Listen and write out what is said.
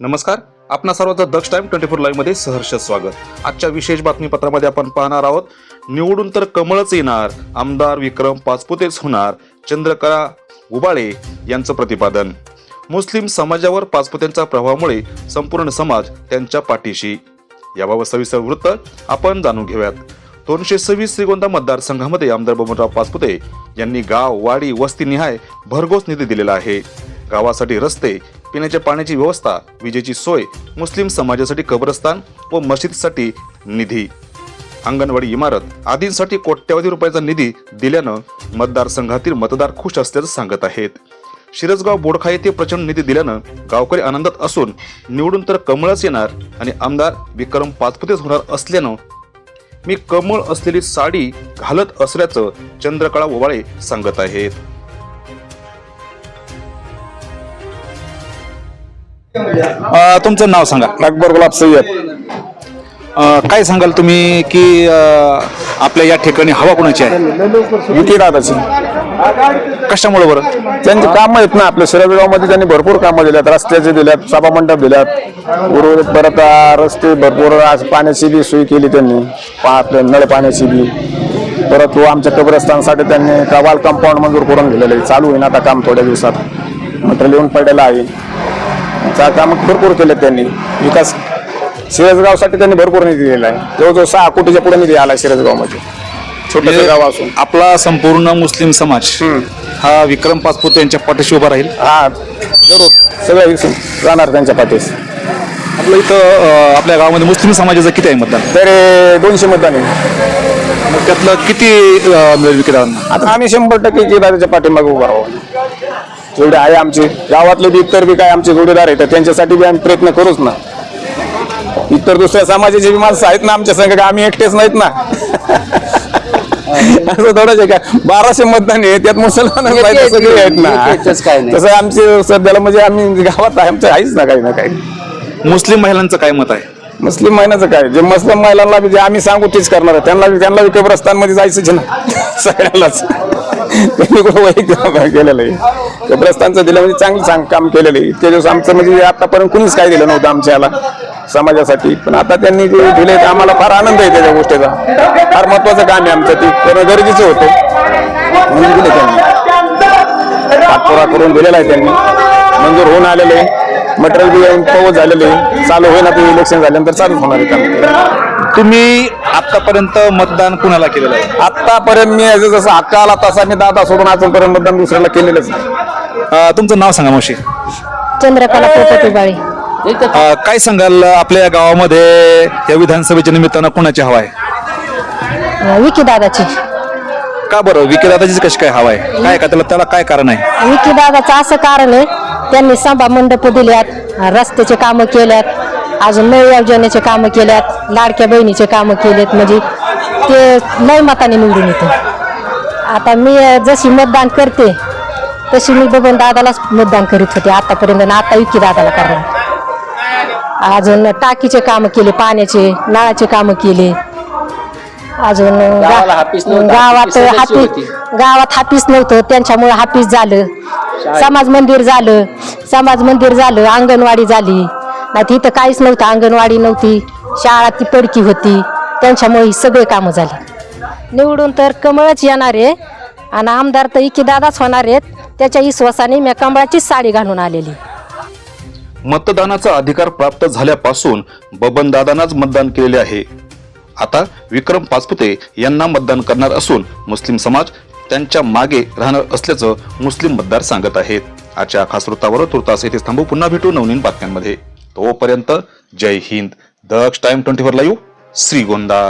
नमस्कार. आपणा सर्वांचं दक्ष टाइम ट्वेंटी फोर लाईव्हमध्ये सहर्ष स्वागत. आजच्या विशेष बातमीपत्रामध्ये आपण पाहणार आहोत निवडून तर कमळच येणार आमदार विक्रम पाचपुतेच होणार चंद्रकला उबाळे यांचं प्रतिपादन. मुस्लिम समाजावर पाचपुत्यांच्या प्रभावामुळे संपूर्ण समाज त्यांच्या पाठीशी. याबाबत सविस्तर वृत्त आपण जाणून घेऊयात. दोनशे सव्वीस श्रीगोंदा मतदारसंघामध्ये आमदार बबनराव पाचपुते यांनी गाव वाडी वस्ती निहाय भरघोस निधी दिलेला आहे. गावासाठी रस्ते पिण्याच्या पाण्याची व्यवस्था विजेची सोय मुस्लिम समाजासाठी कब्रस्तान व मशिदीसाठी निधी. अंगणवाडी इमारत आदींसाठी कोट्यवधी रुपयाचा निधी दिल्यानं मतदारसंघातील मतदार खुश असल्याचं सांगत आहेत. शिरसगाव बोडखा येथे प्रचंड निधी दिल्यानं गावकरी आनंदात असून निवडून तर कमळच येणार आणि आमदार विक्रम पाचपुतेच होणार असल्यानं मी कमळ असलेली साडी घालत असल्याचं चंद्रकळा ओवाळे सांगत आहेत. तुमचं नाव सांगा. अकबर गुलाब सय्यद. काय सांगाल तुम्ही की आपल्या या ठिकाणी हवा कोणाची आहे? विकी दादाची. कशामुळे बरं? त्यांची कामं आहेत ना आपल्या शिराजगावमध्ये त्यांनी भरपूर कामं दिल्यात रस्त्याचे दिल्यात सभा मंडप दिल्यात. गुरु परत रस्ते भरपूर आज पाण्याची बी सोय केली त्यांनी. आपल्या नळ पाण्याची बी. परत व आमच्या कब्रस्तानसाठी त्यांनी कवाल कंपाऊंड मंजूर करून दिलेलं आहे. चालू होईन आता काम थोड्या दिवसात. मटेरियल येऊन पडलेलं आहे. त्या काम भरपूर केले त्यांनी. विकास शिरसगावसाठी त्यांनी भरपूर निधी दिलेला आहे. जवळजवळ सहा कोटीच्या पुढे निधी आला शिरसगावमध्ये. छोटंसं गाव असून. आपला संपूर्ण मुस्लिम समाज हा विक्रम पाचपुते यांच्या पाठीशी उभा राहील? हा. जरूर. सगळं विसरून जाणार त्यांच्या पाठीस. आपलं इथं अ, आपल्या गावामध्ये मुस्लिम समाजाचं किती आहे मतदान? तरी दोनशे मतदान आहे. मग त्यातलं किती अ, मिळेल विक्रेत्यांना आता आम्ही शंभर टक्के केदाराच्या पाठीमागे उभा राहू. जेवढे आहे आमचे. गावातले बी इतर बी काय आमचे जोडीदार आहेत त्यांच्यासाठी बी आम्ही प्रयत्न करूच ना. इतर दुसऱ्या समाजाचे बी माणसं आहेत ना आमच्या संघ आम्ही एकटेच नाहीत ना? असं थोडंच आहे का? बाराशे मतदान आहे त्यात मुसलमान सगळे आहेत ना. तसं आमचे सध्याला म्हणजे आम्ही गावात आहे आमचं आहेच ना काही ना काही. मुस्लिम महिलांचं काय मत आहे? मुस्लिम महिन्याचं काय? जे मुस्लिम महिलांना जे आम्ही सांगू तेच करणार आहे. त्यांना त्यांना कब्रस्तानमध्ये जायचंच ना. सगळ्यांनाच. त्यांनी कुठं वैयक्तिक केलेलं आहे. कब्रस्तानचं दिलं म्हणजे चांगलं चांग काम केलेलं आहे. इतके दिवस आमचं म्हणजे आतापर्यंत कुणीच काय दिलं नव्हतं आमच्याला समाजासाठी. पण आता त्यांनी जे दिले तर आम्हाला फार आनंद आहे त्याच्या गोष्टीचा. फार महत्वाचं काम आहे आमचं. ते करणं गरजेचं होतं. म्हणून दिलं त्यांनी. पाठपुरा करून दिलेला आहे त्यांनी. मंजूर होऊन आलेलं आहे. मटेरियल बी येऊन पाऊस झालेले आहे. चालू होईल ते इलेक्शन झाल्यानंतर चालू होणार आहे काम. तुम्ही आतापर्यंत मतदान कुणाला केलेलं आहे? आतापर्यंत मी याचं जसं हक्का आला तसा मी दादा सोडून अजूनपर्यंत मतदान दुसऱ्याला केलेलंच नाही. अ, तुमचं नाव सांगा मावशी. चंद्रकला पोपट अ, काय सांगाल आपल्या या गावामध्ये या विधानसभेच्या निमित्तानं कुणाची हवा आहे? विकी दादाची. का बरं? विक्रेताचीच कशी काय हवा आहे? काय का त्याला त्याला काय कारण आहे? विकी दादाचं असं कारण आहे त्यांनी सभा मंडप दिल्यात रस्त्याचे कामं केल्यात अजून नळ योजनेचे कामं केल्यात लाडक्या बहिणीचे कामं केलेत म्हणजे ते लय मताने निवडून येते. आता मी जशी मतदान करते तशी मी बबन दादालाच मतदान करीत होते आतापर्यंत आता विकी दादाला करणार. अजून टाकीचे कामं केले पाण्याचे नळाचे कामं केले. अजून गावात हापीस. गावात हापीस नव्हतं त्यांच्यामुळे हापीस झालं. समाज मंदिर झालं समाज मंदिर झालं अंगणवाडी झाली. नाही तिथं काहीच नव्हतं अंगणवाडी नव्हती शाळा ती पडकी होती त्यांच्यामुळे ही सगळे कामं झाली. निवडून तर कमळच येणार आहे आणि आमदार तर इकी दादाच होणार आहेत. त्याच्या विश्वासाने मी कमळाचीच साडी घालून आलेली. मतदानाचा अधिकार प्राप्त झाल्यापासून बबन दादांनाच मतदान केलेले आहे. आता विक्रम पाचपुते यांना मतदान करणार असून मुस्लिम समाज त्यांच्या मागे राहणार असल्याचं मुस्लिम मतदार सांगत आहेत. आजच्या खास वृत्तावर तुर्तास येथे थांबू. पुन्हा भेटू नवनीन बातम्यांमध्ये. तोपर्यंत जय Hind. Daksh time twenty four live Shrigonda.